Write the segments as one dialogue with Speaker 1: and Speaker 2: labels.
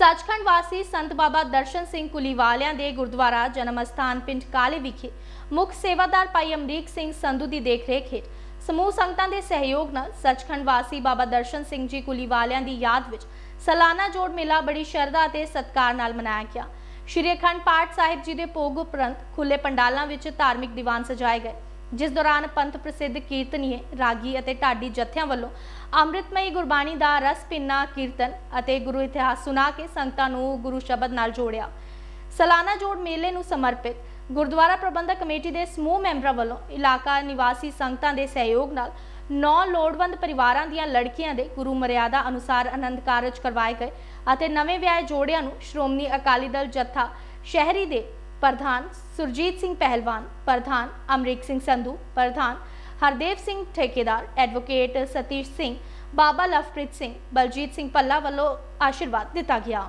Speaker 1: ਸੱਚਖੰਡ ਵਾਸੀ ਸੰਤ ਬਾਬਾ ਦਰਸ਼ਨ ਸਿੰਘ ਕੁਲੀਵਾਲਿਆਂ ਦੇ ਗੁਰਦੁਆਰਾ ਜਨਮ ਅਸਥਾਨ ਪਿੰਡ ਕਾਲੇ ਵਿਖੇ ਮੁੱਖ ਸੇਵਾਦਾਰ ਭਾਈ ਅਮਰੀਕ ਸਿੰਘ ਸੰਧੂ ਦੀ ਦੇਖਰੇਖ ਹੇਠ ਸਮੂਹ ਸੰਗਤਾਂ ਦੇ ਸਹਿਯੋਗ ਨਾਲ ਸੱਚਖੰਡ ਵਾਸੀ ਬਾਬਾ ਦਰਸ਼ਨ ਸਿੰਘ ਜੀ ਕੁਲੀਵਾਲਿਆਂ ਦੀ ਯਾਦ ਵਿੱਚ ਸਾਲਾਨਾ ਜੋੜ ਮੇਲਾ ਬੜੀ ਸ਼ਰਧਾ ਅਤੇ ਸਤਿਕਾਰ ਨਾਲ ਮਨਾਇਆ ਗਿਆ। ਸ਼੍ਰੀ ਅਖੰਡ ਪਾਠ ਸਾਹਿਬ ਜੀ ਦੇ ਭੋਗ ਉਪਰੰਤ ਖੁੱਲੇ ਪੰਡਾਲਾਂ ਵਿੱਚ ਧਾਰਮਿਕ ਦੀਵਾਨ ਸਜਾਏ ਗਏ। ਜਿਸ ਦੌਰਾਨ ਪੰਥ ਪ੍ਰਸਿੱਧ ਕੀਰਤਨੀਏ ਰਾਗੀ ਅਤੇ ਢਾਡੀ ਜਥਿਆਂ ਵੱਲੋਂ ਅੰਮ੍ਰਿਤਮਈ ਗੁਰਬਾਣੀ ਦਾ ਰਸ ਪਿੰਨਾ ਕੀਰਤਨ ਅਤੇ ਗੁਰੂ ਇਤਿਹਾਸ ਸੁਣਾ ਕੇ ਸੰਗਤਾਂ ਨੂੰ ਗੁਰੂ ਸ਼ਬਦ ਨਾਲ ਜੋੜਿਆ। ਸਾਲਾਨਾ ਜੋੜ ਮੇਲੇ ਨੂੰ ਸਮਰਪਿਤ ਗੁਰਦੁਆਰਾ ਪ੍ਰਬੰਧਕ ਕਮੇਟੀ ਦੇ ਸਮੂਹ ਮੈਂਬਰਾਂ ਵੱਲੋਂ ਇਲਾਕਾ ਨਿਵਾਸੀ ਸੰਗਤਾਂ ਦੇ ਸਹਿਯੋਗ ਨਾਲ ਨੌ ਲੋੜਵੰਦ ਪਰਿਵਾਰਾਂ ਦੀਆਂ ਲੜਕੀਆਂ ਦੇ ਗੁਰੂ ਮਰਿਆਦਾ ਅਨੁਸਾਰ ਆਨੰਦ ਕਾਰਜ ਕਰਵਾਏ ਗਏ ਅਤੇ ਨਵੇਂ ਵਿਆਹੇ ਜੋੜਿਆਂ ਨੂੰ ਸ਼੍ਰੋਮਣੀ ਅਕਾਲੀ ਦਲ ਜੱਥਾ ਸ਼ਹਿਰੀ ਦੇ ਪ੍ਰਧਾਨ ਸੁਰਜੀਤ ਸਿੰਘ ਪਹਿਲਵਾਨ, ਪ੍ਰਧਾਨ ਅਮਰੀਕ ਸਿੰਘ ਸੰਧੂ, ਪ੍ਰਧਾਨ ਹਰਦੇਵ ਸਿੰਘ ਠੇਕੇਦਾਰ, ਐਡਵੋਕੇਟ ਸਤੀਸ਼ ਸਿੰਘ, ਬਾਬਾ ਲਵਪ੍ਰੀਤ ਸਿੰਘ, ਬਲਜੀਤ ਸਿੰਘ ਪੱਲਾ ਵੱਲੋਂ ਆਸ਼ੀਰਵਾਦ ਦਿੱਤਾ ਗਿਆ।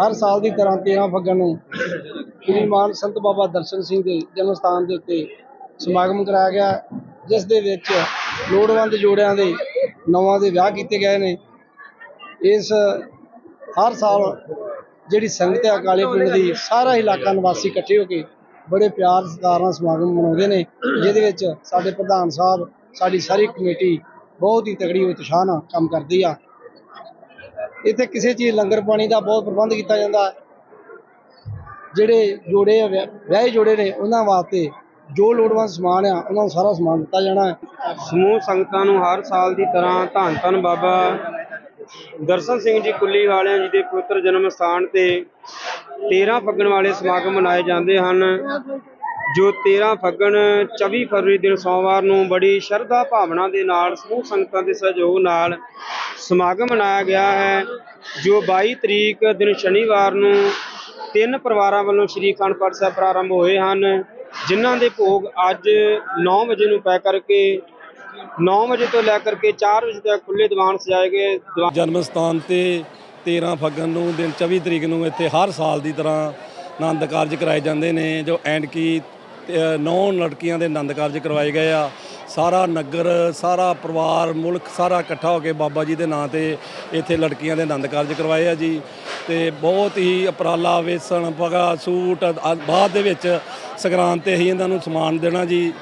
Speaker 2: ਹਰ ਸਾਲ ਦੀ ਤਰ੍ਹਾਂ 13 ਫੱਗਣ ਨੂੰ ਸ੍ਰੀ ਮਾਨ ਸੰਤ ਬਾਬਾ ਦਰਸ਼ਨ ਸਿੰਘ ਦੇ ਜਨਮ ਸਥਾਨ ਦੇ ਉੱਤੇ ਸਮਾਗਮ ਕਰਾਇਆ ਗਿਆ, ਜਿਸ ਦੇ ਵਿੱਚ ਲੋੜਵੰਦ ਜੋੜਿਆਂ ਦੇ ਨਵਾਂ ਦੇ ਵਿਆਹ ਕੀਤੇ ਗਏ ਨੇ। ਇਸ ਹਰ ਸਾਲ ਜਿਹੜੀ ਸੰਗਤ ਹੈ, ਅਕਾਲੀ ਪਿੰਡ ਦੀ, ਸਾਰਾ ਇਲਾਕਾ ਨਿਵਾਸੀ ਇਕੱਠੇ ਹੋ ਕੇ ਬੜੇ ਪਿਆਰ ਸਤਿਕਾਰ ਨਾਲ ਸਮਾਗਮ ਮਨਾਉਂਦੇ ਨੇ, ਜਿਹਦੇ ਵਿੱਚ ਸਾਡੇ ਪ੍ਰਧਾਨ ਸਾਹਿਬ, ਸਾਡੀ ਸਾਰੀ ਕਮੇਟੀ ਬਹੁਤ ਹੀ ਤਗੜੀ ਉਤਸ਼ਾਹ ਨਾਲ ਕੰਮ ਕਰਦੀ ਆ। ਇੱਥੇ ਕਿਸੇ ਚੀਜ਼ ਲੰਗਰ ਪਾਣੀ ਦਾ ਬਹੁਤ ਪ੍ਰਬੰਧ ਕੀਤਾ ਜਾਂਦਾ। ਜਿਹੜੇ ਜੋੜੇ ਵਿਆਹੇ ਜੋੜੇ ਨੇ, ਉਹਨਾਂ ਵਾਸਤੇ ਜੋ ਲੋੜਵੰਦ ਸਮਾਨ ਆ, ਉਹਨਾਂ ਨੂੰ ਸਾਰਾ ਸਮਾਨ ਦਿੱਤਾ ਜਾਣਾ
Speaker 3: ਸਮੂਹ ਸੰਗਤਾਂ ਨੂੰ ਹਰ ਸਾਲ ਦੀ ਤਰ੍ਹਾਂ ਧੰਨ ਧੰਨ ਬਾਬਾ ਦਰਸ਼ਨ ਸਿੰਘ ਜੀ ਕੁੱਲੀ ਵਾਲਿਆਂ ਜੀ ਦੇ ਪਵਿੱਤਰ ਜਨਮ ਸਥਾਨ ਤੇ 13 ਫੱਗਣ ਵਾਲੇ ਸਮਾਗਮ ਮਨਾਏ ਜਾਂਦੇ ਹਨ। ਜੋ 13 ਫੱਗਣ 24 ਫਰਵਰੀ ਦਿਨ ਸੋਮਵਾਰ ਨੂੰ ਬੜੀ ਸ਼ਰਧਾ ਭਾਵਨਾ ਦੇ ਨਾਲ, ਸਮੂਹ ਸੰਗਤਾਂ ਦੇ ਸਹਿਯੋਗ ਨਾਲ ਸਮਾਗਮ ਮਨਾਇਆ ਗਿਆ ਹੈ। ਜੋ 22 ਤਰੀਕ ਦਿਨ ਸ਼ਨੀਵਾਰ ਨੂੰ ਤਿੰਨ ਪਰਿਵਾਰਾਂ ਵੱਲੋਂ ਸ਼੍ਰੀ ਅਖੰਡ ਪਾਠ ਸਾਹਿਬ ਪ੍ਰਾਰੰਭ ਹੋਏ ਹਨ, ਜਿਨ੍ਹਾਂ ਦੇ ਭੋਗ ਅੱਜ 9 ਵਜੇ ਨੂੰ ਪੈ ਕਰਕੇ 9 ਵਜੇ ਤੋਂ ਲੈ ਕਰਕੇ 4 ਵਜੇ ਤੱਕ ਖੁੱਲੇ ਦੀਵਾਨ ਸਜਾਏ ਗਏ। ਦੀਵਾਨ
Speaker 4: ਜਨਮ ਸਥਾਨ ਤੇ 13 ਫੱਗਣ ਨੂੰ, ਦਿਨ 24 ਤਰੀਕ ਨੂੰ ਇੱਥੇ ਹਰ ਸਾਲ ਦੀ ਤਰ੍ਹਾਂ ਆਨੰਦ ਕਾਰਜ ਕਰਾਏ ਜਾਂਦੇ ਨੇ, ਜੋ ਐਂਡ ਕੀ ਨੌ ਲੜਕੀਆਂ ਦੇ ਆਨੰਦ ਕਾਰਜ ਕਰਵਾਏ ਗਏ ਆ। ਸਾਰਾ ਨਗਰ, ਸਾਰਾ ਪਰਿਵਾਰ, ਮੁਲਕ ਸਾਰਾ ਇਕੱਠਾ ਹੋ ਕੇ ਬਾਬਾ ਜੀ ਦੇ ਨਾਂ ਤੇ ਇੱਥੇ ਲੜਕੀਆਂ ਦੇ ਆਨੰਦ ਕਾਰਜ ਕਰਵਾਏ ਆ ਜੀ। ਤੇ ਬਹੁਤ ਹੀ ਉਪਰਾਲਾ, ਵੇਸਣ, ਪਗਾ, ਸੂਟ ਆ- ਬਾਅਦ ਦੇ ਵਿੱਚ ਸੰਗਰਾਂਦ ਤੇ ਹੀ ਇਹਨਾਂ ਨੂੰ ਸਮਾਨ ਦੇਣਾ ਜੀ।